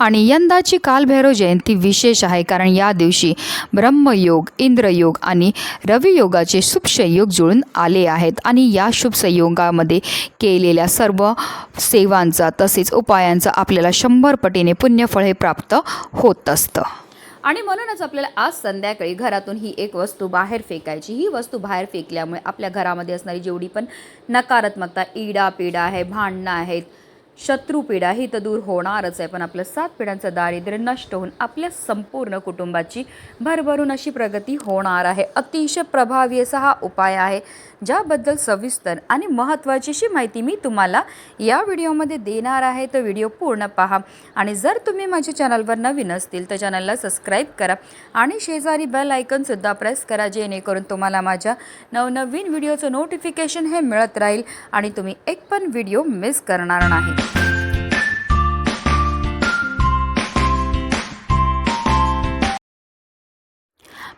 आणि यंदाची कालभैरव जयंती विशेष आहे कारण या दिवशी ब्रह्मयोग इंद्रयोग आणि रवियोगाचे शुभ संयोग जुळून आले आहेत. आणि या शुभ संयोगामध्ये केलेल्या सर्व सेवांचा तसेच उपायांचा आपल्याला शंभर पटीने पुण्यफळ हे प्राप्त होत असतं. आणि म्हणूनच आपल्याला आज संध्याकाळी घरातून ही एक वस्तू बाहेर फेकायची. ही वस्तू बाहेर फेकल्यामुळे आपल्या घरामध्ये असणारी जेवढी पण नकारात्मकता इडा पिडा आहे भांडणं आहेत शत्रुपीडा ही तर दूर होणारच आहे. पण आपलं सात पिढ्यांचं दारिद्र्य नष्ट होऊन आपल्या संपूर्ण कुटुंबाची भरभरून अशी प्रगती होणार आहे. अतिशय प्रभावी असा हा उपाय आहे ज्याबद्दल सविस्तर आणि महत्त्वाची अशी माहिती मी तुम्हाला या व्हिडिओमध्ये देणार आहे. तर व्हिडिओ पूर्ण पहा आणि जर तुम्ही माझ्या चॅनलवर नवीन असतील तर चॅनलला सबस्क्राईब करा आणि शेजारी बेल आयकनसुद्धा प्रेस करा जेणेकरून तुम्हाला माझ्या नवनवीन व्हिडिओचं नोटिफिकेशन हे मिळत राहील आणि तुम्ही एक पण व्हिडिओ मिस करणार नाही.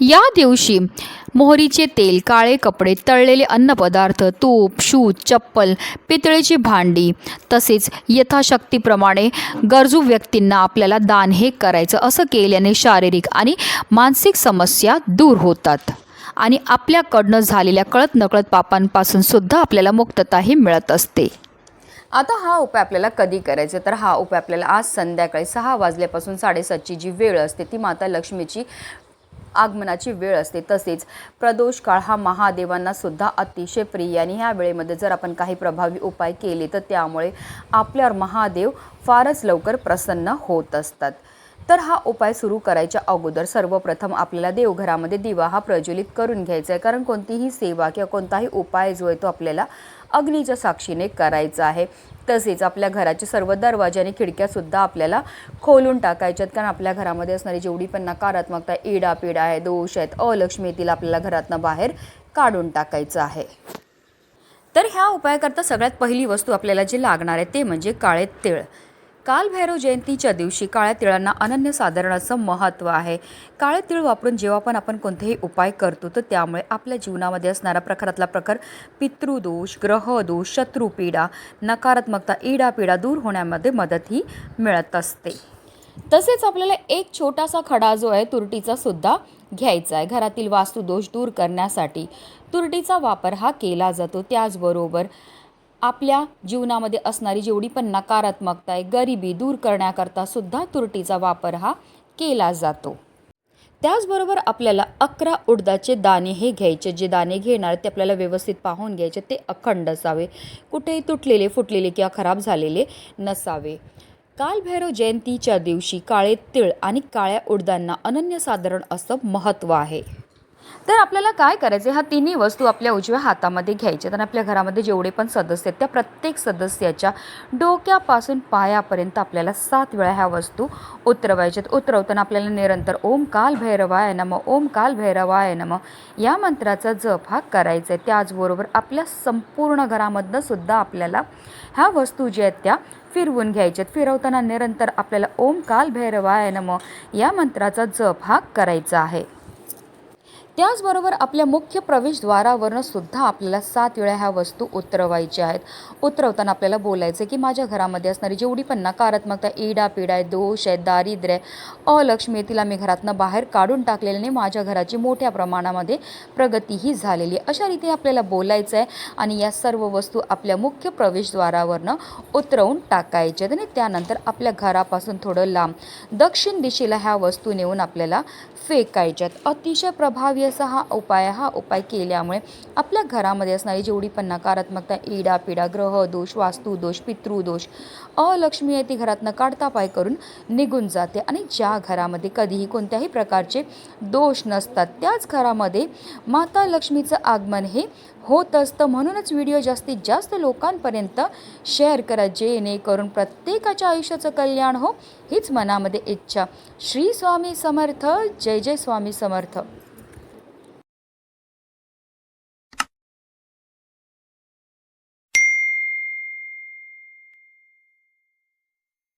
या दिवशी मोहरीचे तेल काळे कपडे तळलेले अन्नपदार्थ तूप शूज चप्पल पितळेची भांडी तसेच यथाशक्तीप्रमाणे गरजू व्यक्तींना आपल्याला दान हे करायचं असं केल्याने शारीरिक आणि मानसिक समस्या दूर होतात आणि आपल्याकडनं झालेल्या कळत नकळत पापांपासून सुद्धा आपल्याला मुक्तताही मिळत असते. आता हा उपाय आपल्याला कधी करायचा? तर हा उपाय आपल्याला आज संध्याकाळी सहा वाजल्यापासून साडेसातची जी वेळ असते ती माता लक्ष्मीची आगमनाची वेळ असते तसेच प्रदोष काळ हा महादेवांना सुद्धा अतिशय प्रिय आणि ह्या वेळेमध्ये जर आपण काही प्रभावी उपाय केले तर त्यामुळे आपल्यावर महादेव फारच लवकर प्रसन्न होत असतात. तर हा उपाय सुरू करायच्या अगोदर सर्वप्रथम आपल्याला देवघरामध्ये दिवा हा प्रज्वलित करून घ्यायचा आहे. कारण कोणतीही सेवा किंवा कोणताही उपाय जो आहे तो आपल्याला अग्नीच्या साक्षीने करायचं आहे. तसेच आपल्या घराचे सर्व दरवाजे आणि खिडक्यासुद्धा आपल्याला खोलून टाकायच्यात कारण आपल्या घरामध्ये असणारी जेवढी पण नकारात्मकता इडा आहे दोष आहेत अलक्ष्मी येतील आपल्याला घरातनं बाहेर काढून टाकायचं आहे. तर ह्या उपायाकरता सगळ्यात पहिली वस्तू आपल्याला जी लागणार आहे ते म्हणजे काळे तिळ. कालभैरव जयंतीच्या दिवशी काळ्या तिळांना अनन्य साधारणाचं महत्त्व आहे. काळे तिळ वापरून जेव्हा पण आपण कोणतेही उपाय करतो तर त्यामुळे आपल्या जीवनामध्ये असणारा प्रकारातला प्रकार पितृदोष ग्रहदोष शत्रुपीडा नकारात्मकता इडापिडा दूर होण्यामध्ये मदतही मिळत असते. तसेच आपल्याला एक छोटासा खडा जो आहे तुरटीचा सुद्धा घ्यायचा आहे. घरातील वास्तुदोष दूर करण्यासाठी तुरटीचा वापर हा केला जातो. त्याचबरोबर आपल्या जीवनामध्ये असणारी जेवढी पण नकारात्मकता आहे गरिबी दूर करण्याकरता सुद्धा तुरटीचा वापर हा केला जातो. त्याचबरोबर आपल्याला अकरा उडदाचे दाणे हे घ्यायचे जे दाणे घेणार ते आपल्याला व्यवस्थित पाहून घ्यायचे ते अखंड असावे. कुठेही तुटलेले फुटलेले किंवा खराब झालेले नसावे. कालभैरव जयंतीच्या दिवशी काळे तिळ आणि काळ्या उडदांना अनन्यसाधारण असं महत्त्व आहे. तर आपल्याला काय करायचं ह्या तिन्ही वस्तू आपल्या उजव्या हातामध्ये घ्यायच्या आणि आपल्या घरामध्ये जेवढे पण सदस्य आहेत त्या प्रत्येक सदस्याच्या डोक्यापासून पायापर्यंत आपल्याला सात वेळा ह्या वस्तू उतरवायच्यात. उतरवताना आपल्याला निरंतर ओम काल भैरवाय नम ओम काल भैरवाय नम या मंत्राचा जप हा करायचा आहे त्याचबरोबर आपल्या संपूर्ण घरामधनं सुद्धा आपल्याला ह्या वस्तू ज्या आहेत त्या फिरवून घ्यायच्यात. फिरवताना निरंतर आपल्याला ओम काल भैरवाय नम या मंत्राचा जप हा करायचा आहे. त्याचबरोबर आपल्या मुख्य प्रवेशद्वारावरनं सुद्धा आपल्याला सात वेळा ह्या वस्तू उतरवायच्या आहेत. उतरवताना आपल्याला बोलायचं की माझ्या घरामध्ये असणारी जेवढी पण नकारात्मकता इडापिडा आहे दोष आहे दारिद्र्य आहे अलक्ष्मी तिला मी घरातनं बाहेर काढून टाकलेल्याने माझ्या घराची मोठ्या प्रमाणामध्ये प्रगतीही झालेली आहे. अशा रीती आपल्याला बोलायचं आहे आणि या सर्व वस्तू आपल्या मुख्य प्रवेशद्वारावरनं उतरवून टाकायच्या आहेत आणि त्यानंतर आपल्या घरापासून थोडं लांब दक्षिण दिशेला ह्या वस्तू नेऊन आपल्याला फेकायच्यात अतिशय प्रभावी असा हा उपाय हा उपाय केल्यामुळे आपल्या घरामध्ये असणारी जेवढी पण नकारात्मकता इडा पिडा ग्रह दोष वास्तुदोष पितृदोष अलक्ष्मी आहे ती घरातनं काढता पाय करून निघून जाते. आणि ज्या घरामध्ये कधीही कोणत्याही प्रकारचे दोष नसतात त्याच घरामध्ये माता लक्ष्मीचं आगमन हे होत असतं. म्हणूनच व्हिडिओ जास्तीत जास्त लोकांपर्यंत शेअर करा जेणेकरून प्रत्येकाच्या आयुष्याचं कल्याण हो हीच मनामध्ये इच्छा. श्री स्वामी समर्थ जय जय स्वामी समर्थ.